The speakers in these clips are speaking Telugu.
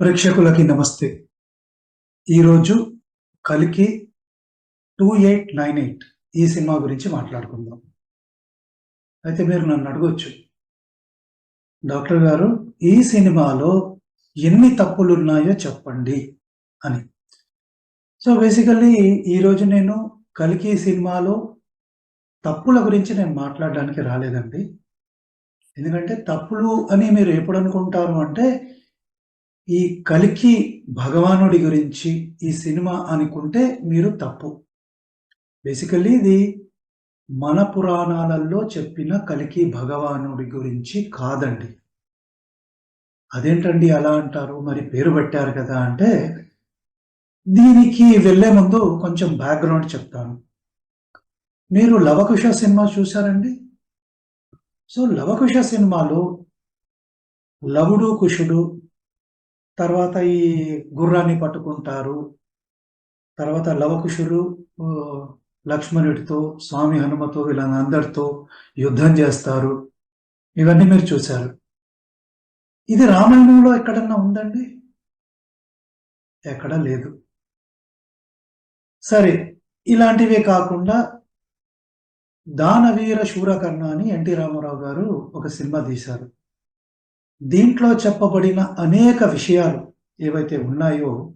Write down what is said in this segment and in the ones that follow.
ప్రేక్షకులకి నమస్తే. ఈరోజు కలికి టూ ఎయిట్ నైన్ ఎయిట్ ఈ సినిమా గురించి మాట్లాడుకుందాం. అయితే మీరు నన్ను అడగొచ్చు డాక్టర్ గారు ఈ సినిమాలో ఎన్ని తప్పులు ఉన్నాయో చెప్పండి అని. సో బేసికల్లీ ఈరోజు నేను కలికి సినిమాలో తప్పుల గురించి నేను మాట్లాడడానికి రాలేదండి. ఎందుకంటే తప్పులు అని మీరు ఎప్పుడు అనుకుంటారు అంటే ఈ కలికి భగవానుడి గురించి ఈ సినిమా అనుకుంటే మీరు తప్పు. బేసికల్లీ ఇది మన పురాణాలలో చెప్పిన కలికి భగవానుడి గురించి కాదండి. అదేంటండి అలా అంటారు? మరి పేరు పెట్టారు కదా అంటే దీనికి వెళ్ళే ముందు కొంచెం బ్యాక్గ్రౌండ్ చెప్తాను. మీరు లవకుశ సినిమా చూశారండి? సో లవకుశ సినిమాలో లవుడు కుషుడు తర్వాత ఈ గుర్రాన్ని పట్టుకుంటారు. తర్వాత లవకుశులు లక్ష్మణుడితో స్వామి హనుమతో వీళ్ళందరితో యుద్ధం చేస్తారు. ఇవన్నీ మీరు చూశారు. ఇది రామాయణంలో ఎక్కడన్నా ఉందండి? ఎక్కడా లేదు. సరే ఇలాంటివే కాకుండా దానవీర శూరకర్ణ అని ఎన్టీ రామారావు గారు ఒక సినిమా తీశారు. దీంట్లో చెప్పబడిన అనేక విషయాలు ఏవైతే ఉన్నాయో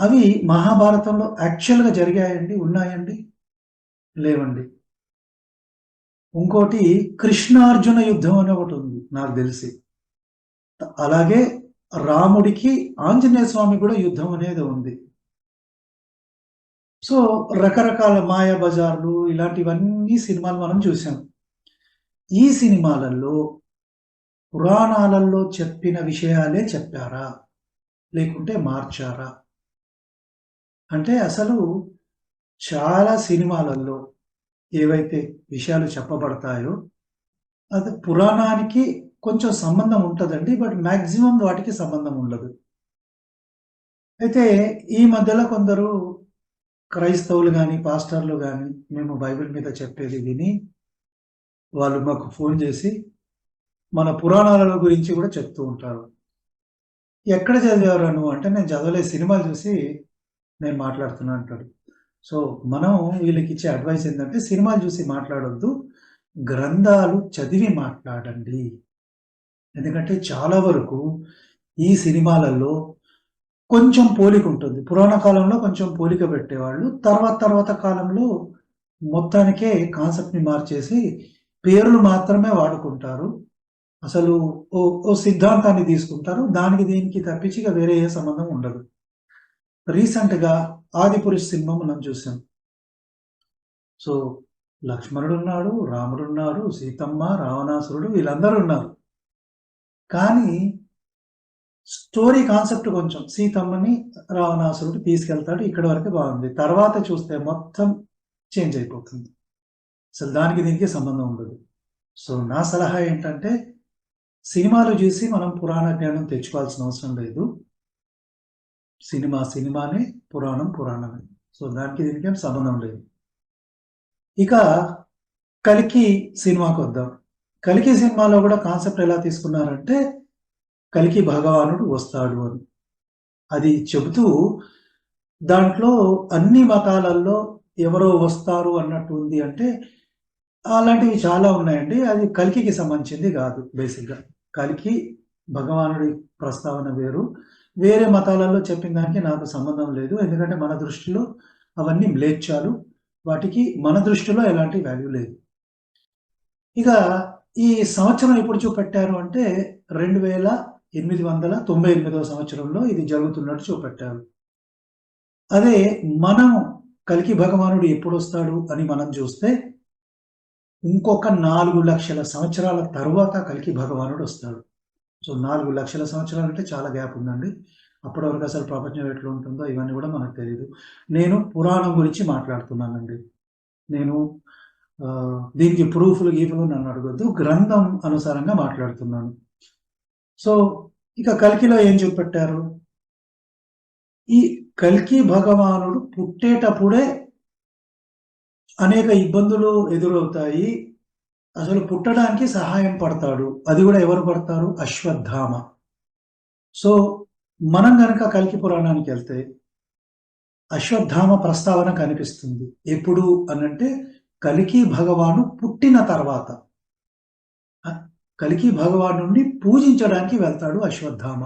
అవి మహాభారతంలో యాక్చువల్గా జరిగాయండి ఉన్నాయండి? లేవండి. ఇంకోటి కృష్ణార్జున యుద్ధం అని ఒకటి ఉంది నాకు తెలిసి. అలాగే రాముడికి ఆంజనేయ స్వామి కూడా యుద్ధం అనేది ఉంది. సో రకరకాల మాయా బజార్లు ఇలాంటివన్నీ సినిమాలు మనం చూసాం ఈ సినిమాలలో పురాణాలలో చెప్పిన విషయాలే చెప్పారా? లేకుంటే మార్చారా? అంటే అసలు చాలా సినిమాలలో ఏవైతే విషయాలు చెప్పబడతాయో అది పురాణానికి కొంచెం సంబంధం ఉంటుందండి బట్ మ్యాక్సిమం వాటికి సంబంధం ఉండదు. అయితే ఈ మధ్యలో కొందరు క్రైస్తవులు కానీ పాస్టర్లు కానీ మేము బైబిల్ మీద చెప్పేది విని వాళ్ళు మాకు ఫోన్ చేసి మన పురాణాల గురించి కూడా చెప్తూ ఉంటారు. ఎక్కడ చదివారు నువ్వు అంటే నేను చదవలే సినిమాలు చూసి నేను మాట్లాడుతున్నా అంటాడు. సో మనం వీళ్ళకి ఇచ్చే అడ్వైస్ ఏంటంటే సినిమాలు చూసి మాట్లాడొద్దు గ్రంథాలు చదివి మాట్లాడండి. ఎందుకంటే చాలా వరకు ఈ సినిమాలలో కొంచెం పోలిక ఉంటుంది. పురాణ కాలంలో కొంచెం పోలిక పెట్టేవాళ్ళు తర్వాత తర్వాత కాలంలో మొత్తానికే కాన్సెప్ట్ని మార్చేసి పేర్లు మాత్రమే వాడుకుంటారు. అసలు ఓ ఓ సిద్ధాంతాన్ని తీసుకుంటారు. దానికి దీనికి తప్పించి ఇక వేరే ఏ సంబంధం ఉండదు. రీసెంట్గా ఆదిపురుష్ సినిమా మనం చూసాం. సో లక్ష్మణుడు ఉన్నాడు రాముడు ఉన్నారు సీతమ్మ రావణాసురుడు వీళ్ళందరూ ఉన్నారు. కానీ స్టోరీ కాన్సెప్ట్ కొంచెం. సీతమ్మని రావణాసురుడు తీసుకెళ్తాడు. ఇక్కడ వరకు బాగుంది. తర్వాత చూస్తే మొత్తం చేంజ్ అయిపోతుంది. అసలు దానికి దీనికి సంబంధం ఉండదు. సో నా సలహా ఏంటంటే సినిమాలు చూసి మనం పురాణ జ్ఞానం తెచ్చుకోవాల్సిన అవసరం లేదు. సినిమా సినిమానే పురాణం పురాణమే. సో దానికి దీనికి సంబంధం లేదు. ఇక కలికి సినిమాకి వద్దాం. కలికి సినిమాలో కూడా కాన్సెప్ట్ ఎలా తీసుకున్నారంటే కలికి భగవానుడు వస్తాడు అని. అది చెబుతూ దాంట్లో అన్ని మతాలలో ఎవరో వస్తారు అన్నట్టు ఉంది అంటే అలాంటివి చాలా ఉన్నాయండి. అది కలికికి సంబంధించింది కాదు బేసిక్గా. కలికి భగవానుడి ప్రస్తావన వేరు. వేరే మతాలలో చెప్పిన దానికి నాకు సంబంధం లేదు. ఎందుకంటే మన దృష్టిలో అవన్నీ మ్లేచ్చాలు వాటికి మన దృష్టిలో ఎలాంటి వాల్యూ లేదు. ఇక ఈ సంవత్సరం ఎప్పుడు చూపెట్టారు అంటే రెండు వేల ఎనిమిది వందల తొంభై ఎనిమిదవ సంవత్సరంలో ఇది జరుగుతున్నట్టు చూపెట్టారు. అదే మనం కలికి భగవానుడు ఎప్పుడు వస్తాడు అని మనం చూస్తే ఇంకొక నాలుగు లక్షల సంవత్సరాల తర్వాత కలికి భగవానుడు వస్తాడు. సో నాలుగు లక్షల సంవత్సరాలు అంటే చాలా గ్యాప్ ఉందండి. అప్పటి వరకు అసలు ప్రపంచం ఎట్లా ఉంటుందో ఇవన్నీ కూడా మనకు తెలియదు నేను పురాణం గురించి మాట్లాడుతున్నానండి. నేను దీనికి ప్రూఫ్లు గీఫ్లు నన్ను అడగద్దు. గ్రంథం అనుసారంగా మాట్లాడుతున్నాను. సో ఇక కల్కిలో ఏం చూపెట్టారు? ఈ కల్కి భగవానుడు పుట్టేటప్పుడే అనేక ఇబ్బందులు ఎదురవుతాయి. అసలు పుట్టడానికి సహాయం పడతాడు. అది కూడా ఎవరు పడతారు? అశ్వత్థామ. సో మనం కనుక కలికి పురాణానికి వెళ్తే అశ్వత్థామ ప్రస్తావన కనిపిస్తుంది. ఎప్పుడు అనంటే కలికి భగవాను పుట్టిన తర్వాత. కలికి భగవాను నుండి పూజించడానికి వెళ్తాడు అశ్వత్థామ.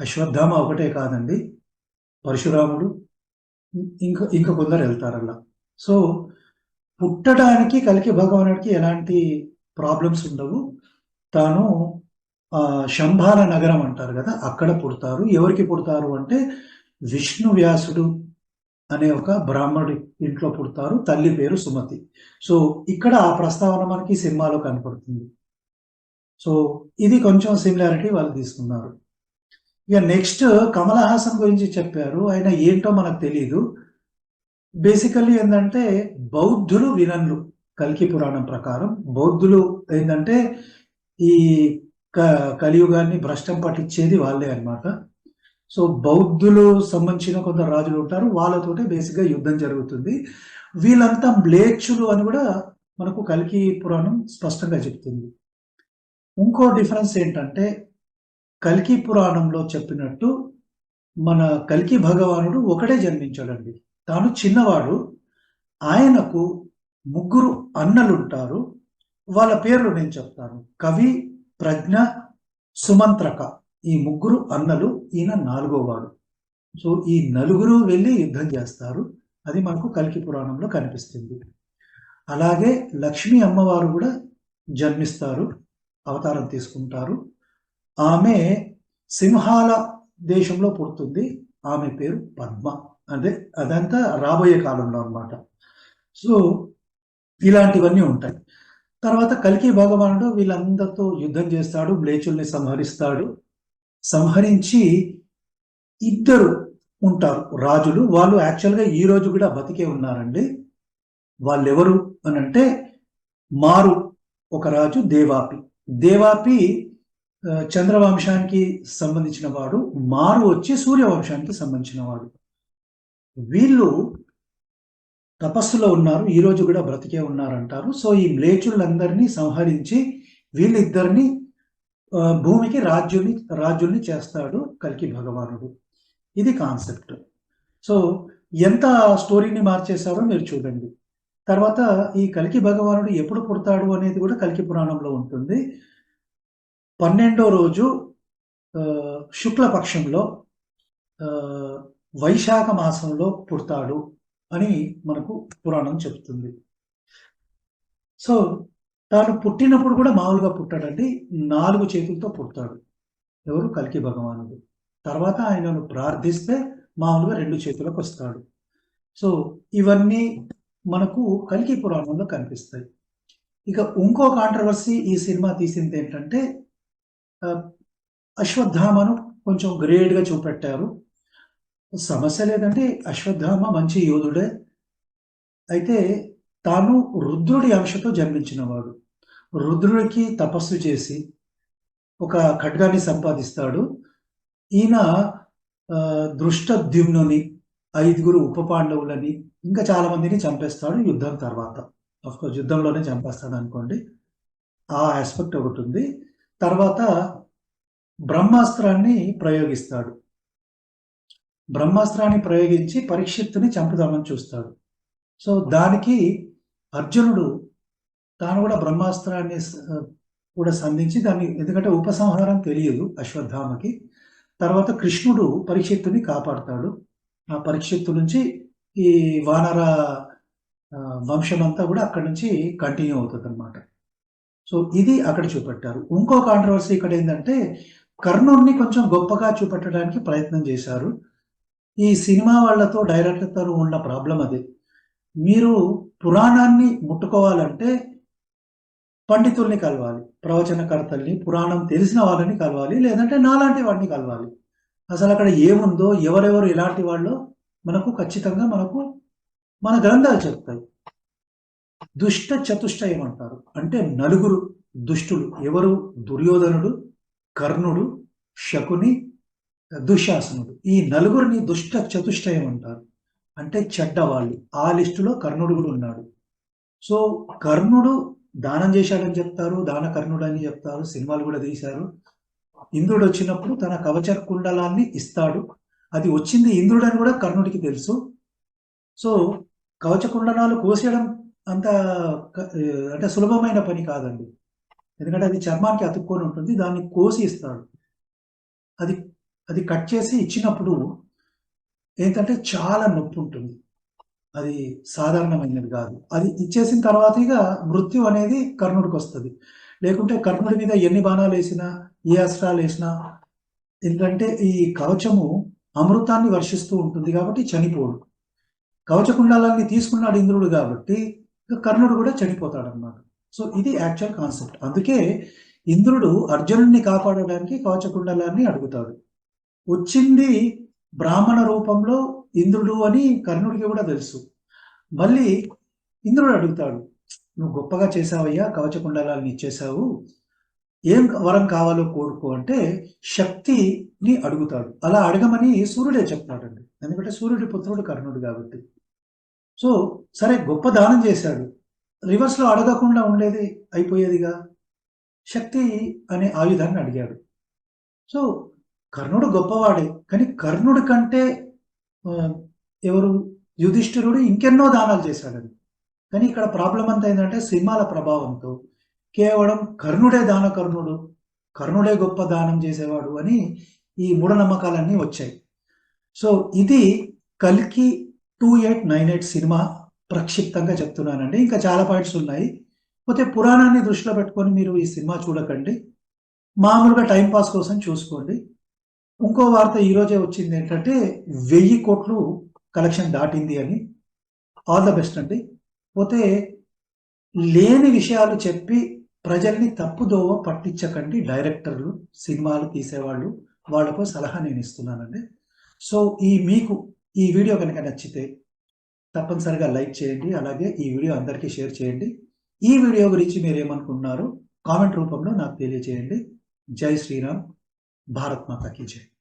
అశ్వత్థామ ఒకటే కాదండి. పరశురాముడు ఇంకా ఇంకా కొందరు వెళ్తారు అలా సో పుట్టడానికి కలికి భగవానుడికి ఎలాంటి ప్రాబ్లమ్స్ ఉండవు. తాను శంభాల నగరం అంటారు కదా అక్కడ పుడతారు. ఎవరికి పుడతారు అంటే విష్ణు వ్యాసుడు అనే ఒక బ్రాహ్మణుడి ఇంట్లో పుడతారు. తల్లి పేరు సుమతి. సో ఇక్కడ ఆ ప్రస్తావన మనకి సినిమాలో కనపడుతుంది. సో ఇది కొంచెం సిమిలారిటీ వాళ్ళు తీసుకున్నారు. ఇక నెక్స్ట్ కమల్ హాసన్ గురించి చెప్పారు. ఆయన ఏంటో మనకు తెలియదు బేసికల్లీ ఏంటంటే బౌద్ధులు విలన్లు కల్కి పురాణం ప్రకారం బౌద్ధులు ఏంటంటే ఈ క- కలియుగాన్ని భ్రష్టం పట్టించేది వాళ్ళే అన్నమాట. సో బౌద్ధులు సంబంధించిన కొంత రాజులు ఉంటారు వాళ్ళతోటే బేసిక్గా యుద్ధం జరుగుతుంది. వీళ్ళంతా మ్లేచ్చులు అని కూడా మనకు కల్కి పురాణం స్పష్టంగా చెప్తుంది. ఇంకో డిఫరెన్స్ ఏంటంటే కల్కి పురాణంలో చెప్పినట్టు మన కల్కి భగవానుడు ఒకడే జన్మించాడండి. తాను చిన్నవాడు ఆయనకు ముగ్గురు అన్నలుంటారు వాళ్ళ పేర్లు నేను చెప్తాను. కవి ప్రజ్ఞ సుమంత్రక. ఈ ముగ్గురు అన్నలు ఈయన నాలుగోవాడు. సో ఈ నలుగురు వెళ్ళి యుద్ధం చేస్తారు. అది మనకు కలికి పురాణంలో కనిపిస్తుంది. అలాగే లక్ష్మీ అమ్మవారు కూడా జన్మిస్తారు అవతారం తీసుకుంటారు. ఆమె సింహాల దేశంలో పుడుతుంది. ఆమె పేరు పద్మ. అదే అదంతా రాబోయే కాలంలో అనమాట సో ఇలాంటివన్నీ ఉంటాయి. తర్వాత కలికి భగవానుడు వీళ్ళందరితో యుద్ధం చేస్తాడు మ్లేచుల్ని సంహరిస్తాడు. సంహరించి ఇద్దరు ఉంటారు రాజులు. వాళ్ళు యాక్చువల్గా ఈ రోజు కూడా బతికే ఉన్నారండి. వాళ్ళెవరు అని అంటే మారు ఒక రాజు దేవాపి. దేవాపి చంద్రవంశానికి సంబంధించిన వాడు. మారు వచ్చి సూర్యవంశానికి సంబంధించిన వాడు. వీళ్ళు తపస్సులో ఉన్నారు ఈరోజు కూడా బ్రతికే ఉన్నారంటారు. సో ఈ మ్లేచులందరినీ సంహరించి వీళ్ళిద్దరిని భూమికి రాజ్యుల్ని రాజుల్ని చేస్తాడు కల్కి భగవానుడు. ఇది కాన్సెప్ట్. సో ఎంత స్టోరీని మార్చేశారో మీరు చూడండి. తర్వాత ఈ కలికి భగవానుడు ఎప్పుడు పుడతాడు అనేది కూడా కలికి పురాణంలో ఉంటుంది. పన్నెండో రోజు శుక్లపక్షంలో వైశాఖ మాసంలో పుడతాడు అని మనకు పురాణం చెప్తుంది. సో తాను పుట్టినప్పుడు కూడా మామూలుగా పుట్టాడండి. నాలుగు చేతులతో పుడతాడు. ఎవరు? కల్కి భగవానుడు. తర్వాత ఆయనను ప్రార్థిస్తే మామూలుగా రెండు చేతులకు వస్తాడు. సో ఇవన్నీ మనకు కల్కి పురాణంలో కనిపిస్తాయి. ఇక ఇంకో కాంట్రవర్సీ ఈ సినిమా తీసింది ఏంటంటే అశ్వత్థామను కొంచెం గ్రేడ్గా చూపెట్టారు. సమస్య లేదంటే అశ్వత్థామ మంచి యోధుడే. అయితే తాను రుద్రుడి అంశతో జన్మించినవాడు. రుద్రుడికి తపస్సు చేసి ఒక ఖడ్గాన్ని సంపాదిస్తాడు. ఈయన దృష్టద్యుమ్నుని ఐదుగురు ఉప పాండవులని ఇంకా చాలా మందిని చంపేస్తాడు యుద్ధం తర్వాత. కోర్స్ యుద్ధంలోనే చంపేస్తాడు అనుకోండి. ఆ ఆస్పెక్ట్ ఒకటి ఉంది. తర్వాత బ్రహ్మాస్త్రాన్ని ప్రయోగిస్తాడు. బ్రహ్మాస్త్రాన్ని ప్రయోగించి పరీక్షిత్తుని చంపుదామని చూస్తాడు. సో దానికి అర్జునుడు తాను కూడా బ్రహ్మాస్త్రాన్ని కూడా సంధించి దాన్ని ఎందుకంటే ఉపసంహారం తెలియదు అశ్వత్థామకి. తర్వాత కృష్ణుడు పరీక్షిత్తుని కాపాడుతాడు. ఆ పరీక్షిత్తు నుంచి ఈ వానర వంశమంతా కూడా అక్కడి నుంచి కంటిన్యూ అవుతుంది అనమాట సో ఇది అక్కడ చూపెట్టారు. ఇంకో కాంట్రవర్సీ ఇక్కడ ఏంటంటే కర్ణుణ్ణి కొంచెం గొప్పగా చూపెట్టడానికి ప్రయత్నం చేశారు. ఈ సినిమా వాళ్ళతో డైరెక్టర్తో ఉన్న ప్రాబ్లం అదే. మీరు పురాణాన్ని ముట్టుకోవాలంటే పండితుల్ని కలవాలి ప్రవచనకర్తల్ని పురాణం తెలిసిన వాళ్ళని కలవాలి లేదంటే నాలాంటి వాడిని కలవాలి. అసలు అక్కడ ఏముందో ఎవరెవరు ఎలాంటి వాళ్ళు మనకు ఖచ్చితంగా మనకు మన గ్రంథాలు చెప్తాయి. దుష్ట చతుష్టయం అంటారు అంటే నలుగురు దుష్టులు. ఎవరు? దుర్యోధనుడు కర్ణుడు శకుని దుశ్శాసనుడు. ఈ నలుగురిని దుష్ట చతుష్టయం అంటారు అంటే చెడ్డవాళ్ళు. ఆ లిస్టులో కర్ణుడు కూడా ఉన్నాడు. సో కర్ణుడు దానం చేశాడని చెప్తారు దాన కర్ణుడు అని చెప్తారు సినిమాలు కూడా తీశారు. ఇంద్రుడు వచ్చినప్పుడు తన కవచ కుండలాన్ని ఇస్తాడు. అది వచ్చింది ఇంద్రుడు అని కూడా కర్ణుడికి తెలుసు. సో కవచ కుండలాలు కోసేయడం అంత అంటే సులభమైన పని కాదండి. ఎందుకంటే అది చర్మానికి అతుక్కొని ఉంటుంది దాన్ని కోసి ఇస్తాడు. అది అది కట్ చేసి ఇచ్చినప్పుడు ఏంటంటే చాలా నొప్పి ఉంటుంది. అది సాధారణమైనది కాదు. అది ఇచ్చేసిన తర్వాత ఇక మృత్యు అనేది కర్ణుడికి వస్తుంది. లేకుంటే కర్ణుడి మీద ఎన్ని బాణాలు వేసినా ఏ అస్త్రాలు వేసినా ఎందుకంటే ఈ కవచము అమృతాన్ని వర్షిస్తూ ఉంటుంది కాబట్టి చనిపోడు. కవచకుండాలన్నీ తీసుకున్నాడు ఇంద్రుడు కాబట్టి కర్ణుడు కూడా చనిపోతాడు అన్నమాట సో ఇది యాక్చువల్ కాన్సెప్ట్. అందుకే ఇంద్రుడు అర్జునుడిని కాపాడడానికి కవచకుండలాన్ని అడుగుతాడు. వచ్చింది బ్రాహ్మణ రూపంలో ఇంద్రుడు అని కర్ణుడికి కూడా తెలుసు. మళ్ళీ ఇంద్రుడు అడుగుతాడు నువ్వు గొప్పగా చేసావయ్యా కవచ ఇచ్చేసావు ఏం వరం కావాలో కోరుకో అంటే శక్తిని అడుగుతాడు. అలా అడగమని సూర్యుడే చెప్తాడండి. ఎందుకంటే సూర్యుడి పుత్రుడు కర్ణుడు కాబట్టి. సో సరే గొప్ప దానం చేశాడు. రివర్స్లో అడగకుండా ఉండేది అయిపోయేదిగా? శక్తి అనే ఆయుధాన్ని అడిగాడు. సో కర్ణుడు గొప్పవాడే కానీ కర్ణుడి కంటే ఎవరు? యుధిష్ఠిరుడు ఇంకెన్నో దానాలు చేశాడని కానీ ఇక్కడ ప్రాబ్లం అంతా ఏంటంటే సినిమాల ప్రభావంతో కేవలం కర్ణుడే దాన కర్ణుడు కర్ణుడే గొప్ప దానం చేసేవాడు అని ఈ మూఢనమ్మకాలన్నీ వచ్చాయి. సో ఇది కల్కి two eight nine eight cinema ప్రక్షిప్తంగా చెప్తున్నానండి. ఇంకా చాలా పాయింట్స్ ఉన్నాయి. పోతే పురాణాన్ని దృష్టిలో పెట్టుకొని మీరు ఈ సినిమా చూడకండి. మామూలుగా టైం పాస్ కోసం చూసుకోండి. ఇంకో వార్త ఈరోజే వచ్చింది ఏంటంటే వెయ్యి కోట్లు కలెక్షన్ దాటింది అని. ఆల్ ద బెస్ట్ అండి. పోతే లేని విషయాలు చెప్పి ప్రజల్ని తప్పుదోవ పట్టించకండి డైరెక్టర్లు సినిమాలు తీసేవాళ్ళు. వాళ్ళకు సలహా నేను ఇస్తున్నానండి. సో ఈ మీకు ఈ వీడియో కనుక నచ్చితే తప్పనిసరిగా లైక్ చేయండి. అలాగే ఈ వీడియో అందరికీ షేర్ చేయండి. ఈ వీడియో గురించి మీరు ఏమనుకుంటున్నారు కామెంట్ రూపంలో నాకు తెలియజేయండి. జై శ్రీరామ్. భారత్ మాతాకి జై.